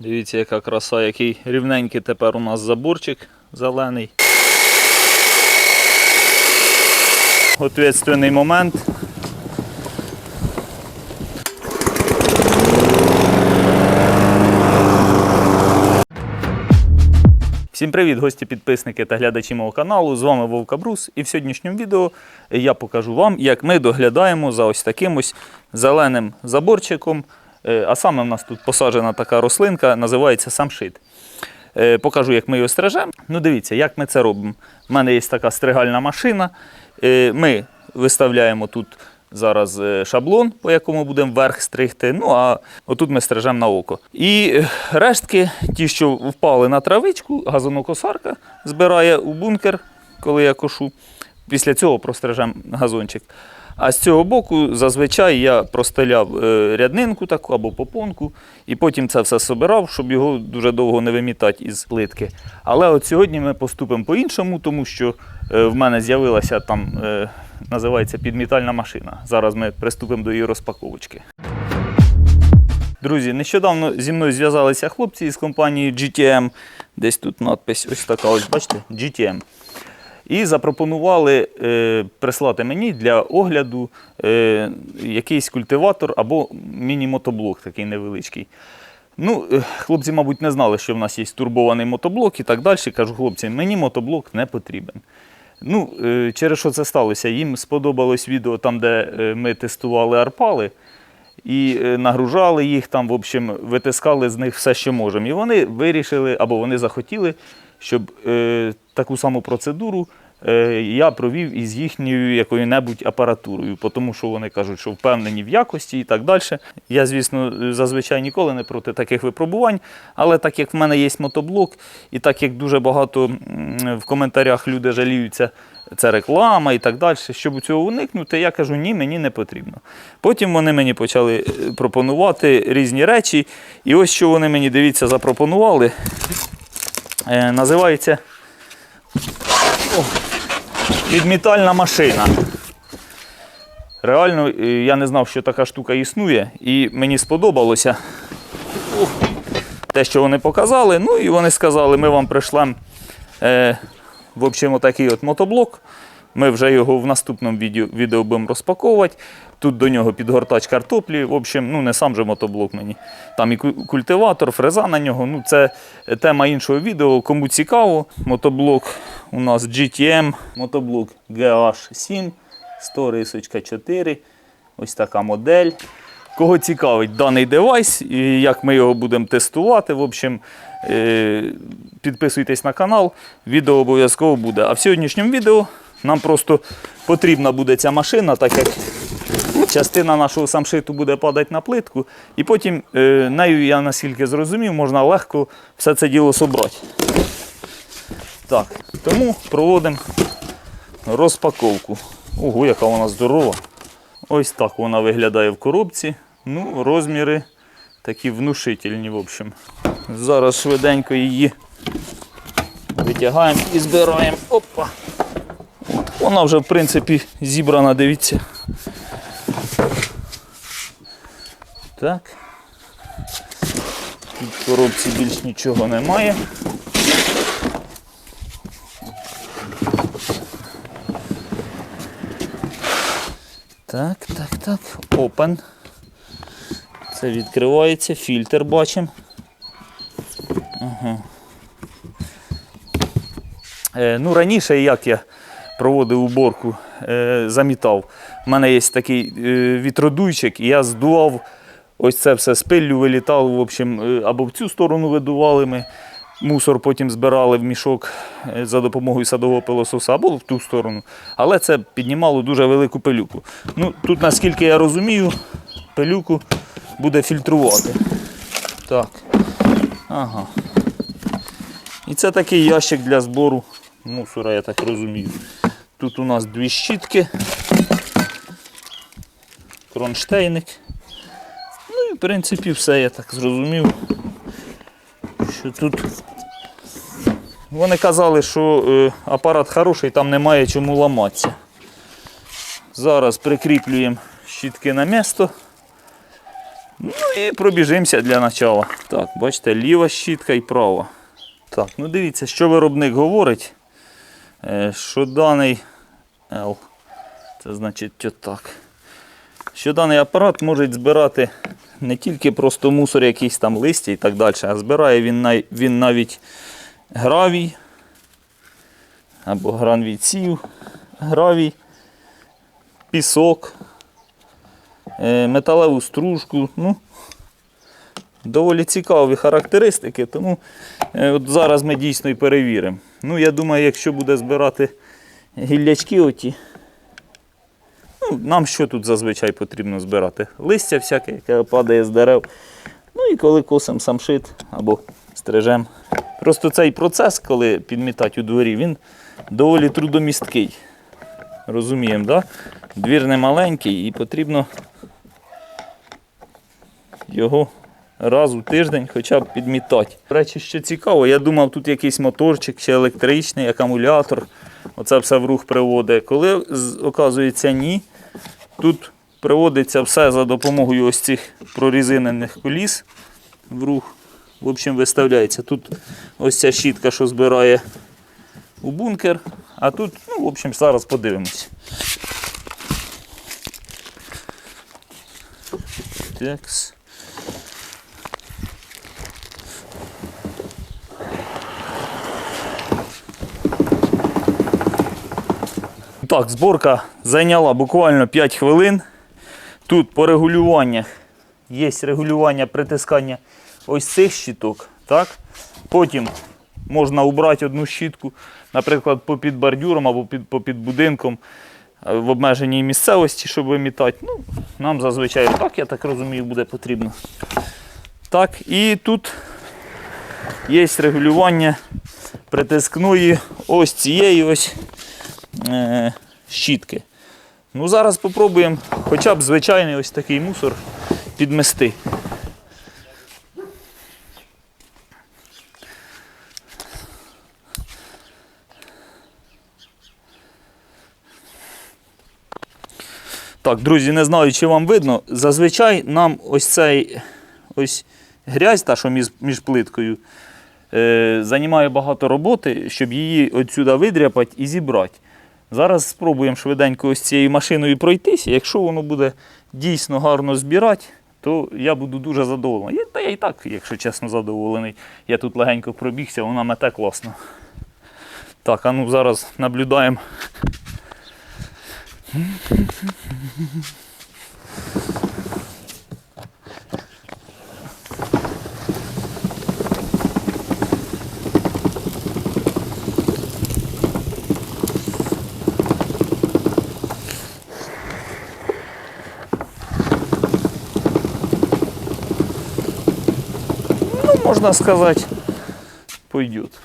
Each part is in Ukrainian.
Дивіться, яка краса, який рівненький тепер у нас заборчик зелений. Ответственний момент. Всім привіт, гості, підписники та глядачі мого каналу. З вами Вовка Брус. І в сьогоднішньому відео я покажу вам, як ми доглядаємо за ось таким ось зеленим заборчиком. Е, А саме в нас тут посаджена така рослинка, називається самшит. Е, Покажу, як ми його стрижемо. Ну, дивіться, як ми це робимо. У мене є така стригальна машина. Е, Ми виставляємо тут зараз шаблон, по якому будемо верх стригти. Ну а отут ми стрижемо на око. І рештки, ті, що впали на травичку, газонокосарка збирає у бункер, коли я кошу. Після цього прострижемо газончик. А з цього боку зазвичай я простеляв е, ряднинку таку або попонку, і потім це все собирав, щоб його дуже довго не вимітати із плитки. Але от сьогодні ми поступимо по-іншому, тому що е, в мене з'явилася там, е, називається підмітальна машина. Зараз ми приступимо до її розпаковочки. Друзі, нещодавно зі мною зв'язалися хлопці із компанії GTM. Десь тут надпись ось така, ось бачите, GTM. І запропонували е, прислати мені для огляду е, якийсь культиватор або міні-мотоблок такий невеличкий. Ну, е, хлопці, мабуть, не знали, що в нас є турбований мотоблок і так далі. Кажу, хлопці, мені мотоблок не потрібен. Ну, е, через що це сталося? Їм сподобалось відео там, де е, ми тестували арпали і нагружали їх там, в общем, витискали з них все, що можемо. І вони вирішили або вони захотіли, щоб е, таку саму процедуру я провів із їхньою якою-небудь апаратурою, тому що вони кажуть, що впевнені в якості і так далі. Я, звісно, зазвичай ніколи не проти таких випробувань, але так як в мене є мотоблок, і так як дуже багато в коментарях люди жаліються, це реклама і так далі. Щоб цього уникнути, я кажу, ні, мені не потрібно. Потім вони мені почали е, пропонувати різні речі. І ось що вони мені, дивіться, запропонували. Е, називається о, підмітальна машина. Реально, е, я не знав, що така штука існує, і мені сподобалося те, що вони показали. Ну і вони сказали, ми вам прийшлемо е, в общем, отакий от мотоблок. Ми вже його в наступному відео, відео будемо розпаковувати. Тут до нього підгортач картоплі. В общем, ну не сам же мотоблок мені. Там і культиватор, фреза на нього. Ну, це тема іншого відео. Кому цікаво, мотоблок у нас GTM, мотоблок GH7, 100 рисочка 4. Ось така модель. Кого цікавить даний девайс і як ми його будемо тестувати, в общем, е, підписуйтесь на канал, відео обов'язково буде. А в сьогоднішньому відео нам просто потрібна буде ця машина, так як частина нашого самшиту буде падати на плитку, і потім е, нею, я наскільки зрозумів, можна легко все це діло собрати. Так, тому проводимо розпаковку. Ого, яка вона здорова. Ось так вона виглядає в коробці. Ну, розміри такі внушительні, в общем. Зараз швиденько її витягаємо і збираємо. Опа. Вона вже, в принципі, зібрана, дивіться. Так. Тут в коробці більш нічого немає. Так, так, так. Open. Це відкривається, фільтр бачимо. Ага. Е, ну, раніше, як я проводив уборку, е, замітав. У мене є такий е, вітродуйчик, і я здував ось це все з пиллю вилітало, в общем, е, або в цю сторону видували ми. Мусор потім збирали в мішок е, за допомогою садового пилососа або в ту сторону. Але це піднімало дуже велику пилюку. Ну, тут, наскільки я розумію, пилюку буде фільтрувати. Так. Ага. І це такий ящик для збору мусора, я так розумію. Тут у нас дві щітки, кронштейник. І в принципі все, я так зрозумів. Що тут. Вони казали, що е, апарат хороший, там немає чому ламатися. Зараз прикріплюємо щітки на місто. Ну і пробіжимося для начала. Так, бачите, ліва щітка і права. Так, ну дивіться, що виробник говорить. Е, що даний L, це значить отак. Що даний апарат може збирати не тільки просто мусор, якийсь там листя і так далі, а збирає він, най- він навіть гравій або гранвійців, гравій, пісок, е, металеву стружку. Ну, доволі цікаві характеристики, тому е, от зараз ми дійсно і перевіримо. Ну, я думаю, якщо буде збирати гіллячки оті, ну, нам що тут зазвичай потрібно збирати? Листя всяке, яке падає з дерев. Ну і коли косимо самшит або стрижем. Просто цей процес, коли підмітать у дворі, він доволі трудомісткий. Розуміємо, да? Двір не маленький і потрібно його раз у тиждень хоча б підмітати. До речі, що цікаво, я думав, тут якийсь моторчик чи електричний, акумулятор. Оце все в рух приводить. Коли оказується ні, тут приводиться все за допомогою ось цих прорізинених коліс в рух. В общем, виставляється. Тут ось ця щітка, що збирає у бункер. А тут, ну, в общем, зараз подивимось. Такс. Так, зборка зайняла буквально 5 хвилин. Тут по регулюваннях є регулювання притискання ось цих щиток. Так? Потім можна убрати одну щітку, наприклад, попід бордюром або під, попід будинком е, в обмеженій місцевості, щоб вимітати. Ну, нам зазвичай так, я так розумію, буде потрібно. Так, і тут є регулювання притискної ось цієї ось е, щітки. Ну, зараз спробуємо хоча б звичайний ось такий мусор підмести. Так, друзі, не знаю, чи вам видно. Зазвичай нам ось цей ось грязь, та, що між, між плиткою, е, займає багато роботи, щоб її отсюди видряпати і зібрати. Зараз спробуємо швиденько ось цією машиною пройтися. Якщо воно буде дійсно гарно збирати, то я буду дуже задоволений. Та я і так, якщо чесно, задоволений. Я тут легенько пробігся, вона мете класно. Так, а ну зараз наблюдаємо. Можна сказати, пойдет.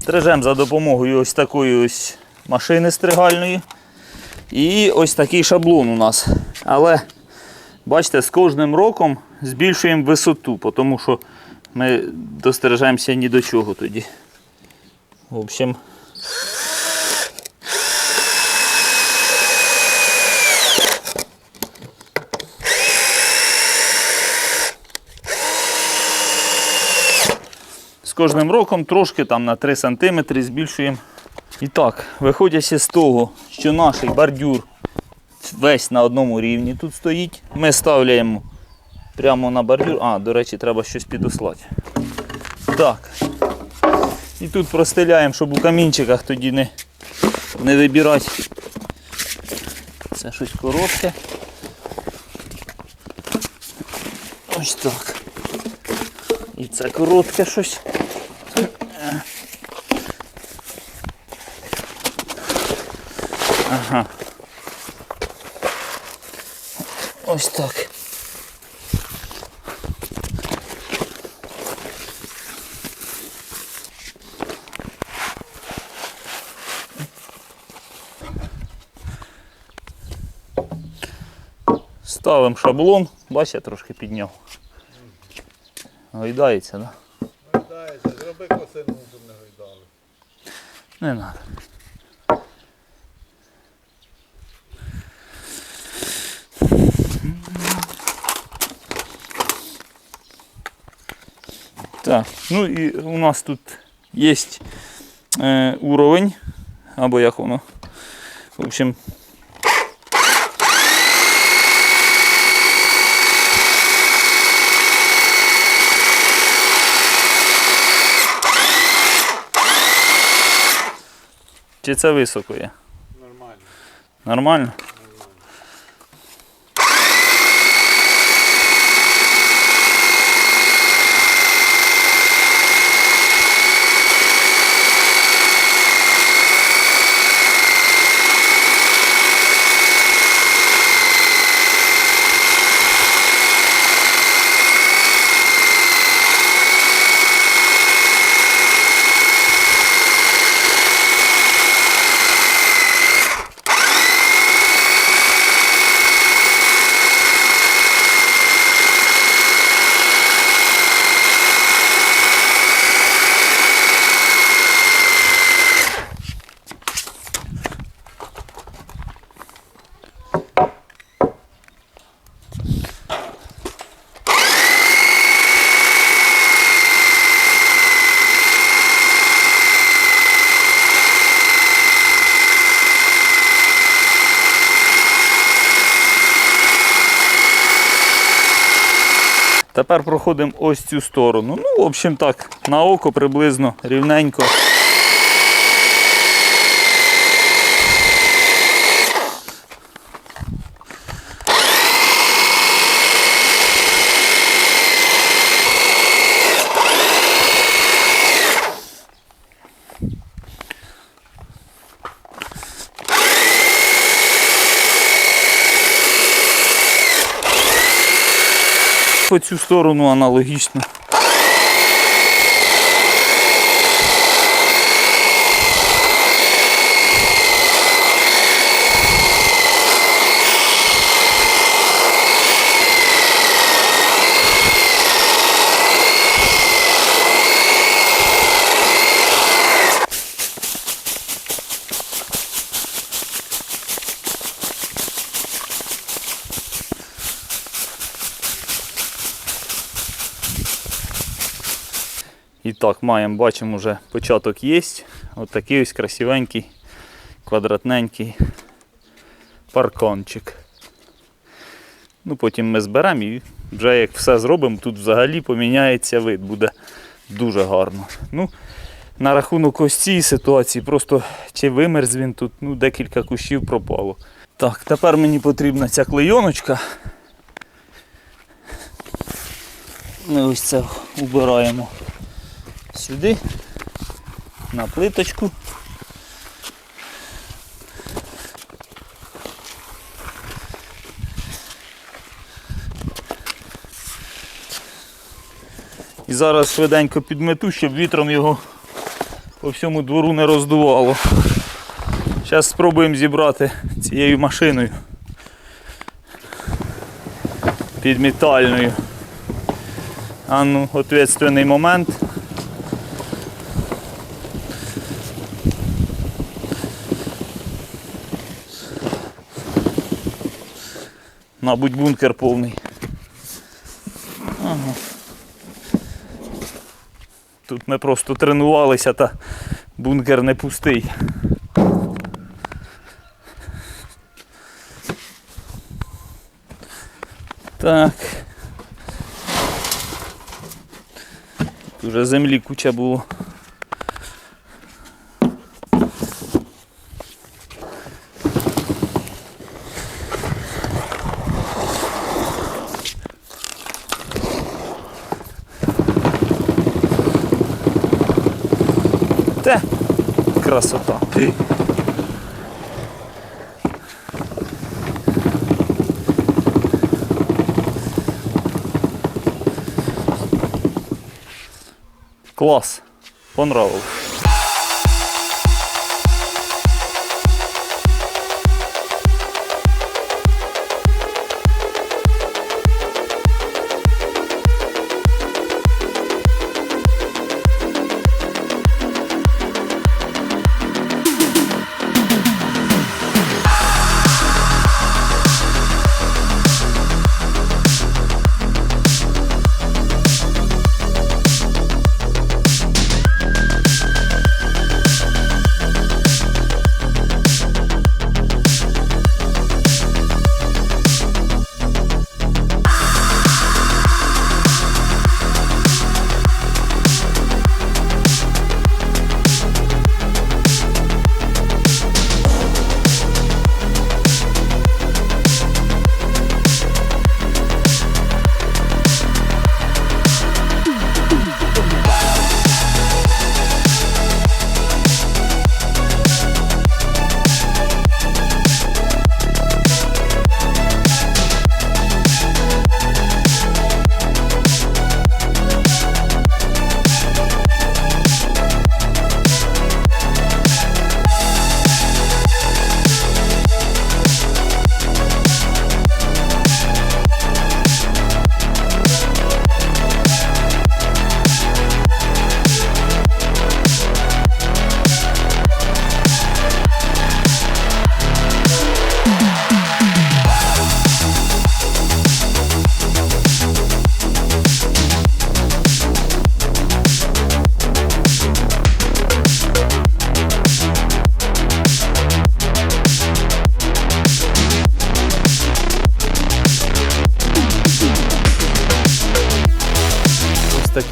Стрижем за допомогою ось такої ось машини стригальної. І ось такий шаблон у нас. Але бачите, з кожним роком збільшуємо висоту, тому що ми дострижемося ні до чого тоді. В общем. З кожним роком трошки там на 3 см збільшуємо. І так, виходячи з того, що наш бордюр весь на одному рівні тут стоїть, ми ставляємо прямо на бордюр. А, до речі, треба щось підослати. Так. І тут простеляємо, щоб у камінчиках тоді не, не вибирати. Це щось коротке. Ось так. І це коротке щось. Ага. Ось так. Ставимо шаблон, бачите, трошки підняв. Гойдається, так? Да? Гойдається, зроби косину, щоб не гойдали. Не треба. Так, ну і у нас тут є е, уровень, або як воно. В общем. Чи це високо є? Нормально. Нормально? Тепер проходимо ось цю сторону. Ну, в общем так, на око приблизно рівненько. По цю сторону аналогічно. Так, маємо, бачимо, вже початок є. Ось такий ось красивенький, квадратненький парканчик. Ну, потім ми зберемо і вже як все зробимо, тут взагалі поміняється вид, буде дуже гарно. Ну, на рахунок ось цієї ситуації, просто чи вимерз він тут, ну, декілька кущів пропало. Так, тепер мені потрібна ця клейоночка. Ми ось це убираємо сюди, на плиточку. І зараз швиденько підмету, щоб вітром його по всьому двору не роздувало. Зараз спробуємо зібрати цією машиною підмітальною. А ну, ответственний момент. Мабуть, бункер повний. Ага. Тут ми просто тренувалися, та бункер не пустий. Так. Тут вже землі куча було. Те, красота. Клас. Понравилось.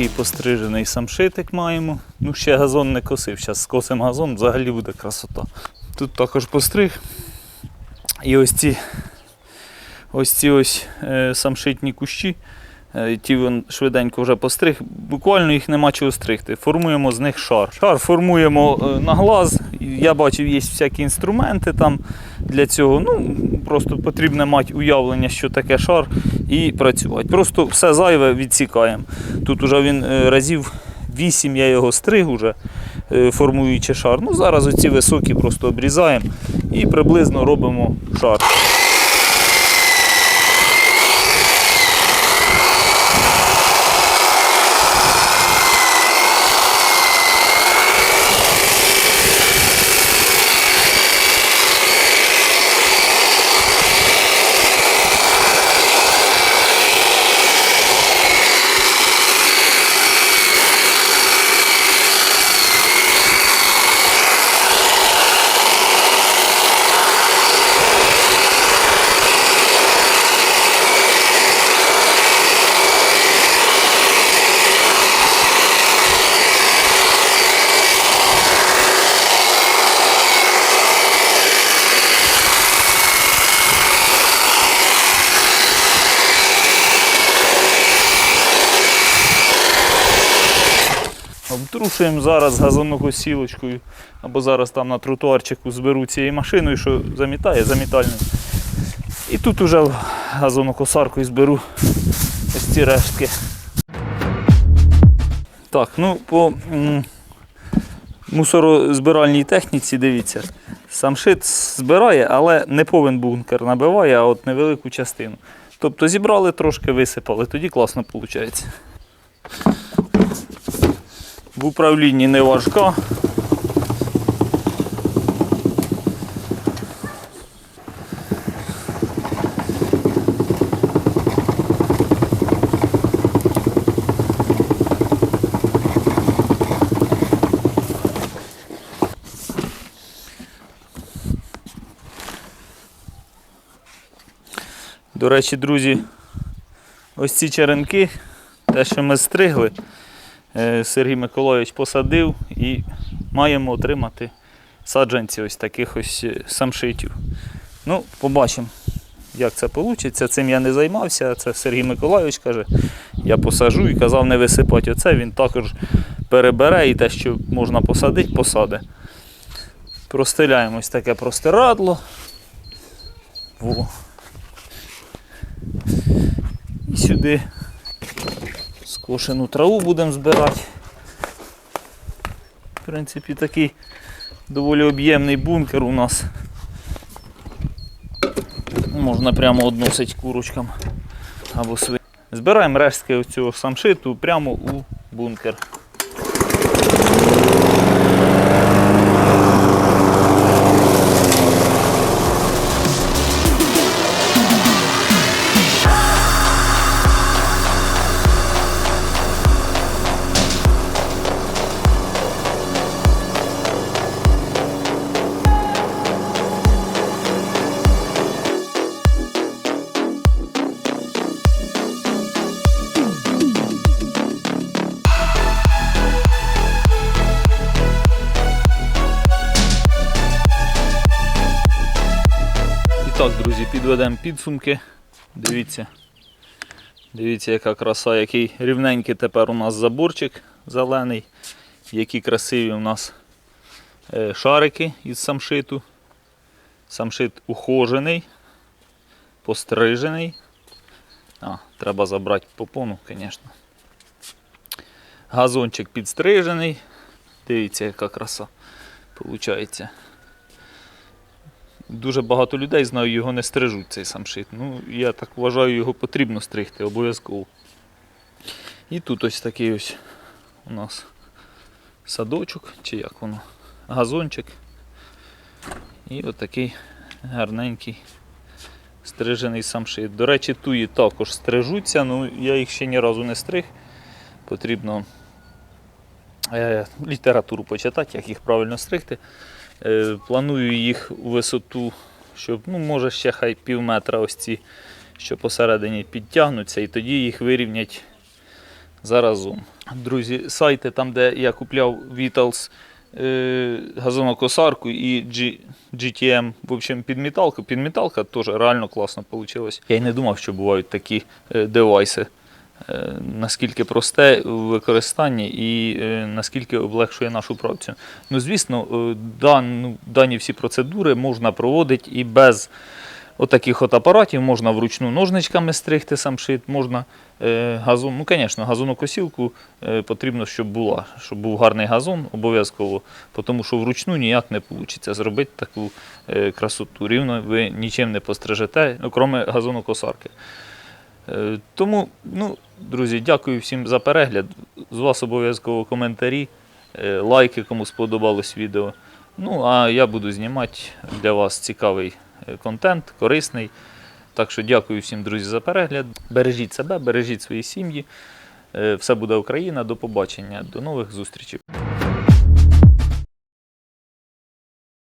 Такий пострижений самшитик маємо. Ну, ще газон не косив. Зараз скосимо газон, взагалі буде красота. Тут також постриг. І ось ці ось ці ось е, самшитні кущі. Е, Ті він швиденько вже постриг. Буквально їх нема чого стригти. Формуємо з них шар. Шар формуємо е, на глаз. Я бачив, є всякі інструменти там для цього. Ну, просто потрібно мати уявлення, що таке шар, і працювати. Просто все зайве відсікаємо. Тут уже він е, разів 8 я його стриг уже, формуючи шар. Ну, зараз оці високі просто обрізаємо і приблизно робимо шар. Обтрушуємо зараз газонокосілочкою, або зараз там на тротуарчику зберу цією машиною, що замітає замітальною. І тут уже газонокосаркою зберу ось ці рештки. Так, ну по мусорозбиральній техніці, дивіться, самшит збирає, але не повен бункер набиває, а от невелику частину. Тобто зібрали трошки, висипали, тоді класно виходить. В управлінні не важка. До речі, друзі, ось ці черенки, те, що ми стригли, Сергій Миколайович посадив і маємо отримати саджанці ось таких ось е, самшитів. Ну, побачимо, як це вийде. Цим я не займався. Це Сергій Миколайович каже, я посажу і казав не висипати оце. Він також перебере і те, що можна посадити, посаде. Простеляємо ось таке простирадло. Во. І сюди скошену траву будемо збирати. В принципі, такий доволі об'ємний бункер у нас. Можна прямо односити курочкам або свиням. Збираємо рештки цього самшиту прямо у бункер. Підведемо підсумки. Дивіться. Дивіться, яка краса, який рівненький тепер у нас заборчик зелений, які красиві у нас е, шарики із самшиту. Самшит ухожений, пострижений. А, треба забрати попону, звісно. Газончик підстрижений. Дивіться, яка краса. Получається. Дуже багато людей знаю, його не стрижуть цей самшит. Ну, я так вважаю, його потрібно стригти обов'язково. І тут ось такий ось у нас садочок, чи як воно, газончик. І отакий гарненький стрижений самшит. До речі, туї також стрижуться, ну я їх ще ні разу не стриг. Потрібно е, літературу почитати, як їх правильно стригти. Е, Планую їх у висоту, щоб, ну, може, ще хай пів метра ось ці, що посередині підтягнуться, і тоді їх вирівнять заразом. Друзі, сайти там, де я купляв Vitals е, газонокосарку і GTM, в общем, підміталку. Підміталка теж реально класно вийшло. Я й не думав, що бувають такі е, девайси. Е, наскільки просте в використанні і е, наскільки облегшує нашу працю. Ну, звісно, е, дані всі процедури можна проводити і без отаких от апаратів, можна вручну ножничками стригти самшит, можна е, газон. Ну, звісно, газонокосілку потрібно, щоб була, щоб був гарний газон обов'язково, тому що вручну ніяк не вийде зробити таку красоту. Рівно ви нічим не пострижете, ну, крім газонокосарки. Тому, ну, друзі, дякую всім за перегляд. З вас обов'язково коментарі, е, лайки, кому сподобалось відео. Ну, а я буду знімати для вас цікавий е, контент, корисний. Так що дякую всім, друзі, за перегляд. Бережіть себе, бережіть свої сім'ї. Е, Все буде Україна. До побачення, до нових зустрічей.